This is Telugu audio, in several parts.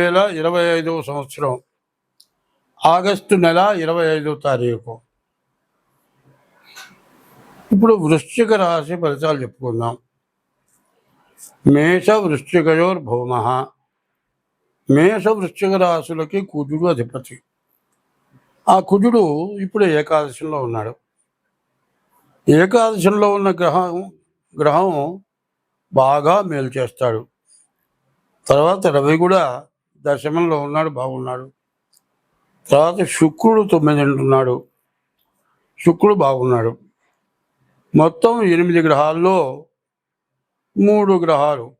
వేల ఇరవై ఐదవ సంవత్సరం ఆగస్టు నెల ఇరవై ఐదవ తారీఖు. ఇప్పుడు వృశ్చిక రాశి ఫలితాలు చెప్పుకుందాం. మేష వృశ్చికయోర్ భౌమ మేష వృశ్చిక రాశులకి కుజుడు అధిపతి. ఆ కుజుడు ఇప్పుడు ఏకాదశంలో ఉన్నాడు. ఏకాదశంలో ఉన్న గ్రహం గ్రహం బాగా మేలు చేస్తాడు. తర్వాత రవి కూడా దశమంలో ఉన్నాడు బాగున్నాడు. తర్వాత శుక్రుడు తొమ్మిది ఉన్నాడు. శుక్రుడు బాగున్నాడు. మొత్తం ఎనిమిది గ్రహాల్లో మూడు గ్రహాలు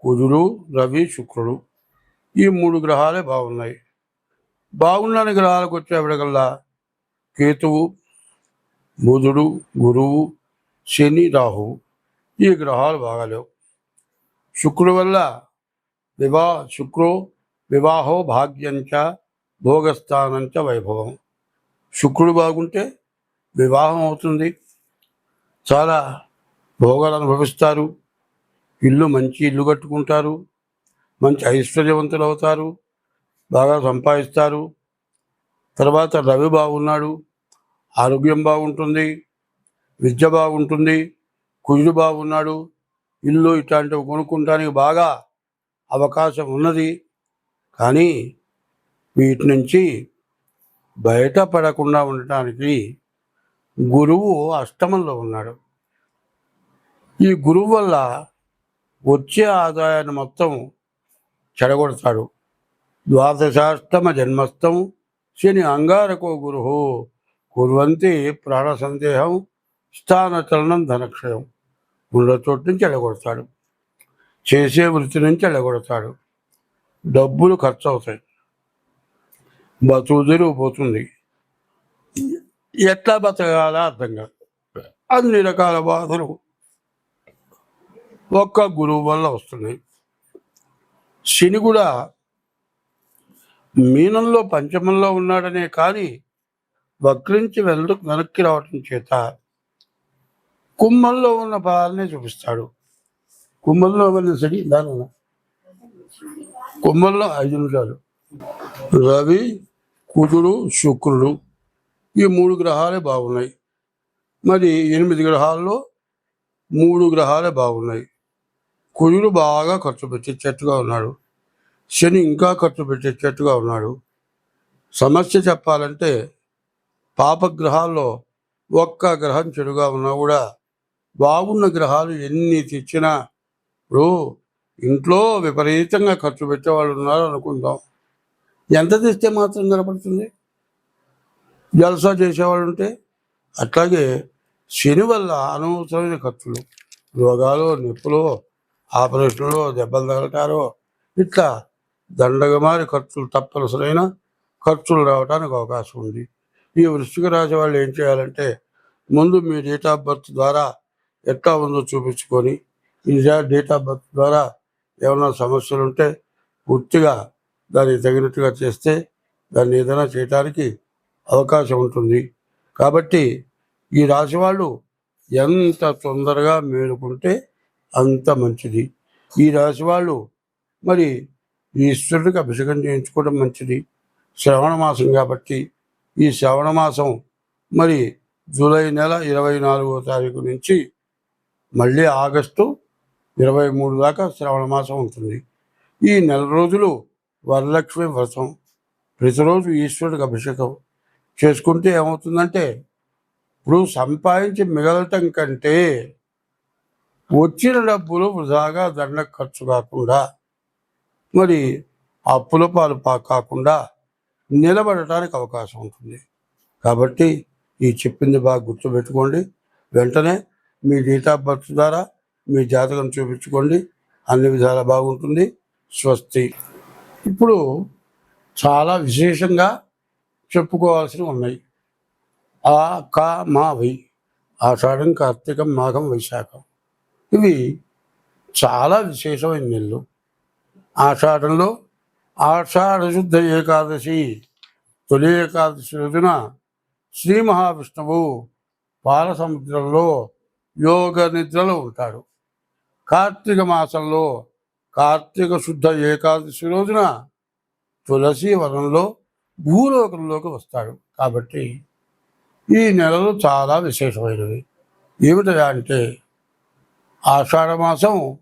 కుజుడు రవి శుక్రుడు. ఈ మూడు గ్రహాలే బాగున్నాయి. బాగున్న గ్రహాలకు వచ్చేప్పటికల్లా కేతువు బుధుడు గురువు శని రాహువు. ఈ గ్రహాలు బాగాలేవు. శుక్రుడు వల్ల వివాహ శుక్రో వివాహో భాగ్యంచ భోగస్థానంచ వైభవం. శుక్రుడు బాగుంటే వివాహం అవుతుంది. చాలా భోగాలు అనుభవిస్తారు. ఇల్లు మంచి ఇల్లు కట్టుకుంటారు. మంచి ఐశ్వర్యవంతులు అవుతారు. బాగా సంపాదిస్తారు. తర్వాత రవి బాగున్నాడు. ఆరోగ్యం బాగుంటుంది. విద్య బాగుంటుంది. కుజుడు బాగున్నాడు. ఇల్లు ఇట్లాంటివి కొనుక్కుంటానికి బాగా అవకాశం ఉన్నది. కానీ వీటి నుంచి బయటపడకుండా ఉండటానికి గురువు అష్టమంలో ఉన్నాడు. ఈ గురువు వల్ల వచ్చే ఆదాయాన్ని మొత్తం చెడగొడతాడు. ద్వాదశాష్టమ జన్మస్థం శని అంగారకో గురు కుర్వంతి ప్రాణ సందేహం స్థానచలనం ధనక్షయం. ఉన్న చోటు నుంచి చెడగొడతాడు. చేసే వృత్తి నుంచి ఎడగొడతాడు డబ్బులు ఖర్చు అవుతాయి బతుకు పోతుంది. ఎట్లా బతకాలో అర్థం కాదు. అన్ని రకాల బాధలు ఒక్క గురువు వల్ల వస్తున్నాయి. శని కూడా మీనంలో పంచమంలో ఉన్నాడనే కానీ వక్రించి వెళ్ళు వెనక్కి రావటం చేత కుంభంలో ఉన్న బాధల్ని చూపిస్తాడు. కుంభంలో ఉన్న సడి దాని కుంభంలో ఐదు నిమిషాలు. రవి కుజుడు శుక్రుడు ఈ మూడు గ్రహాలే బాగున్నాయి. మరి ఎనిమిది గ్రహాల్లో మూడు గ్రహాలే బాగున్నాయి. కుజుడు బాగా ఖర్చు పెట్టేటట్టుగా ఉన్నాడు. శని ఇంకా ఖర్చు పెట్టేటట్టుగా ఉన్నాడు. సమస్య చెప్పాలంటే పాపగ్రహాల్లో ఒక్క గ్రహం చెడుగా ఉన్నా కూడా బాగున్న గ్రహాలు ఎన్ని తెచ్చినా ఇప్పుడు ఇంట్లో విపరీతంగా ఖర్చు పెట్టేవాళ్ళు ఉన్నారు అనుకుందాం. ఎంత తెస్తే మాత్రం కనపడుతుంది జలసా చేసేవాళ్ళు ఉంటే అట్లాగే శని వల్ల అనవసరమైన ఖర్చులు రోగాలు నొప్పులు ఆపరేషన్లు దెబ్బలు తగలటారో ఇట్లా దండగమారి ఖర్చులు తప్పనిసరైన ఖర్చులు రావడానికి అవకాశం ఉంది. ఈ వృశ్చిక రాశి వాళ్ళు ఏం చేయాలంటే ముందు మీ డేట్ ఆఫ్ బర్త్ ద్వారా ఎట్లా ఉందో చూపించుకొని ఈజార్ డేట్ ఆఫ్ బర్త్ ద్వారా ఏమైనా సమస్యలు ఉంటే పూర్తిగా దానికి తగినట్టుగా చేస్తే దాన్ని ఏదైనా చేయటానికి అవకాశం ఉంటుంది. కాబట్టి ఈ రాశి వాళ్ళు ఎంత తొందరగా మేలుకుంటే అంత మంచిది. ఈ రాశి వాళ్ళు మరి ఈశ్వరుడికి అభిషేకం చేయించుకోవడం మంచిది. శ్రవణ మాసం కాబట్టి ఈ శ్రవణ మాసం మరి జూలై నెల ఇరవై నాలుగో తారీఖు నుంచి మళ్ళీ ఆగస్టు ఇరవై మూడు దాకా శ్రావణ మాసం ఉంటుంది. ఈ నెల రోజులు వరలక్ష్మి వ్రతం. ప్రతిరోజు ఈశ్వరుడికి అభిషేకం. చేసుకుంటే ఏమవుతుందంటే ఇప్పుడు సంపాదించి మిగలటం కంటే వచ్చిన డబ్బులు వృధాగా దండ ఖర్చు కాకుండా మరి అప్పుల పాలు పా- కాకుండా నిలబడటానికి అవకాశం ఉంటుంది. కాబట్టి ఈ చెప్పింది బాగా గుర్తుపెట్టుకోండి. వెంటనే మీ డేట్ ఆఫ్ బర్త్ ద్వారా మీ జాతకం చూపించుకోండి. అన్ని విధాలా బాగుంటుంది. స్వస్తి. ఇప్పుడు చాలా విశేషంగా చెప్పుకోవాల్సినవి ఉన్నాయి. ఆ కా మా వై ఆషాఢం కార్తీకం మాఘం వైశాఖం. ఇవి చాలా విశేషమైన నెలలు. ఆషాఢంలో ఆషాఢశుద్ధ ఏకాదశి తొలి ఏకాదశి రోజున శ్రీ మహావిష్ణువు పాలసముద్రంలో యోగ నిద్రలో ఉంటాడు. కార్తీక మాసంలో కార్తీక శుద్ధ ఏకాదశి రోజున తులసి వనంలో భూలోకంలోకి వస్తాడు. కాబట్టి ఈ నెలలు చాలా విశేషమైనవి ఏమిటయా అంటే ఆషాఢమాసం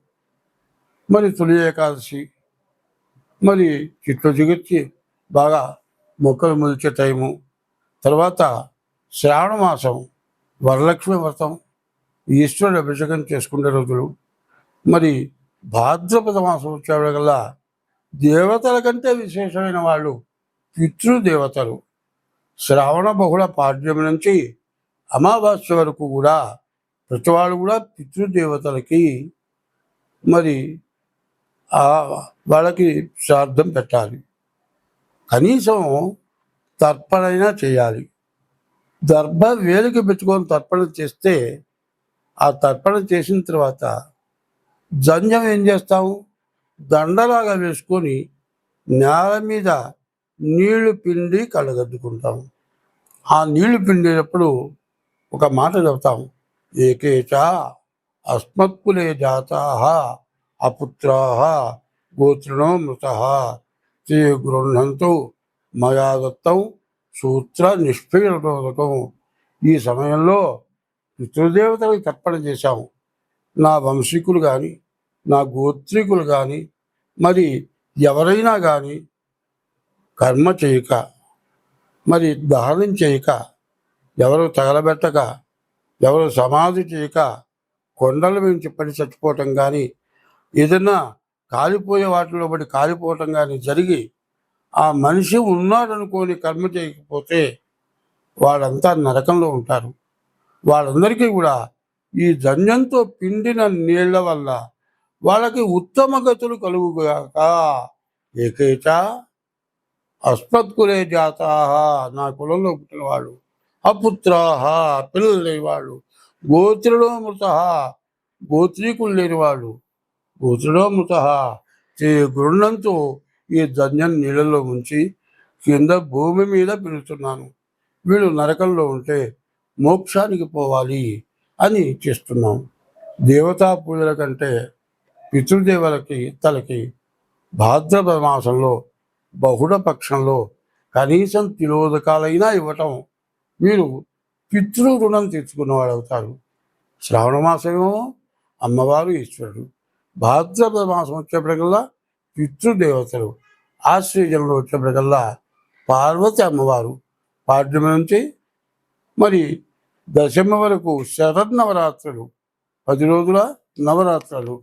మరి తొలి ఏకాదశి మరి చిట్లు చిగుర్చి బాగా మొక్కలు మొలిచే టైము తర్వాత శ్రావణ మాసం వరలక్ష్మి వ్రతం ఈశ్వరుడు అభిషేకం చేసుకునే రోజులు మరి భాద్రపద మాసం వచ్చేవాళ్ళకల్లా దేవతల కంటే విశేషమైన వాళ్ళు పితృదేవతలు. శ్రావణ బహుళ పాడ్యం నుంచి అమావాస్య వరకు కూడా ప్రతి వాళ్ళు కూడా పితృదేవతలకి మరి ఆ వాళ్ళకి శ్రాద్ధం పెట్టాలి. కనీసం తర్పణైనా చేయాలి. దర్భ వేలికి పెట్టుకొని తర్పణ చేస్తే ఆ తర్పణ చేసిన తర్వాత జంజం ఏం చేస్తాము దండలాగా వేసుకొని నేల మీద నీళ్ళు పిండి కళ్ళగద్దుకుంటాం. ఆ నీళ్ళు పిండేటప్పుడు ఒక మాట చెప్తాం. ఏకేచ అస్మత్కులే జాతా అపుత్రా గోత్రిణో మృత తే గృహంతో మయా దత్తం సూత్ర నిష్పీడనోదకం ఈ సమయంలో పితృదేవతలకు తర్పణ చేశాము నా వంశీకులు కానీ నా గోత్రికులు కానీ మరి ఎవరైనా కానీ కర్మ చేయక మరి దహనం చేయక ఎవరు తగలబెట్టక ఎవరు సమాధి చేయక కొండల నుంచి పడి చచ్చిపోవటం కానీ ఏదైనా కాలిపోయే వాటిలో పడి కాలిపోవటం కానీ జరిగి ఆ మనిషి ఉన్నాడనుకోని కర్మ చేయకపోతే వాళ్ళంతా నరకంలో ఉంటారు. వాళ్ళందరికీ కూడా ఈ ధన్యంతో పిండిన నీళ్ళ వల్ల వాళ్ళకి ఉత్తమ గతులు కలుగుగాక. ఏకైత అస్మత్కులే జాతా నా కులంలో పుట్టిన వాళ్ళు. అపుత్రాహ పిల్లలు లేని వాళ్ళు. మృత గోత్రీకులు లేని వాళ్ళు. మృత ఈ గృహంతో ఈ ధన్యం నీళ్ళలో ఉంచి కింద భూమి మీద పెరుగుతున్నాను. వీళ్ళు నరకంలో ఉంటే మోక్షానికి పోవాలి అని చేస్తున్నాం. దేవతా పూజల కంటే పితృదేవులకి తలకి భాద్రపద మాసంలో బహుళ పక్షంలో కనీసం తిలోదకాలైనా ఇవ్వటం మీరు పితృ రుణం తీర్చుకున్నవాడు అవుతారు. శ్రావణ మాసమేమో అమ్మవారు ఈశ్వరుడు. భాద్రపద మాసం వచ్చేప్పటికల్లా పితృదేవతలు. ఆశ్రయంలో వచ్చేప్పటికల్లా పార్వతి అమ్మవారు. పాడ్యమి నుంచి మరి దశమ వరకు శరన్నవరాత్రులు. పది రోజుల నవరాత్రులు.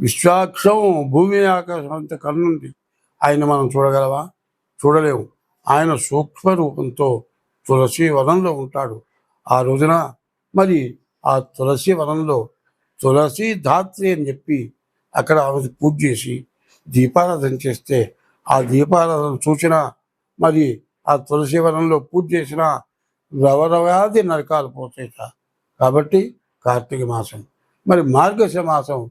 విశ్వాక్షం భూమి ఆకాశం అంత కన్నుంది ఆయన మనం చూడగలవా? చూడలేము ఆయన సూక్ష్మ రూపంతో తులసి వనంలో ఉంటాడు. ఆ రోజున మరి ఆ తులసి వనంలో తులసి ధాత్రి అని చెప్పి అక్కడ ఆమె పూజ చేసి దీపారాధన చేస్తే ఆ దీపారాధన సూచన మరి ఆ తులసి వనంలో పూజ చేసిన రవరవాది నరకాలు పోతాయిట. కాబట్టి కార్తీక మాసం. మరి మార్గశ మాసం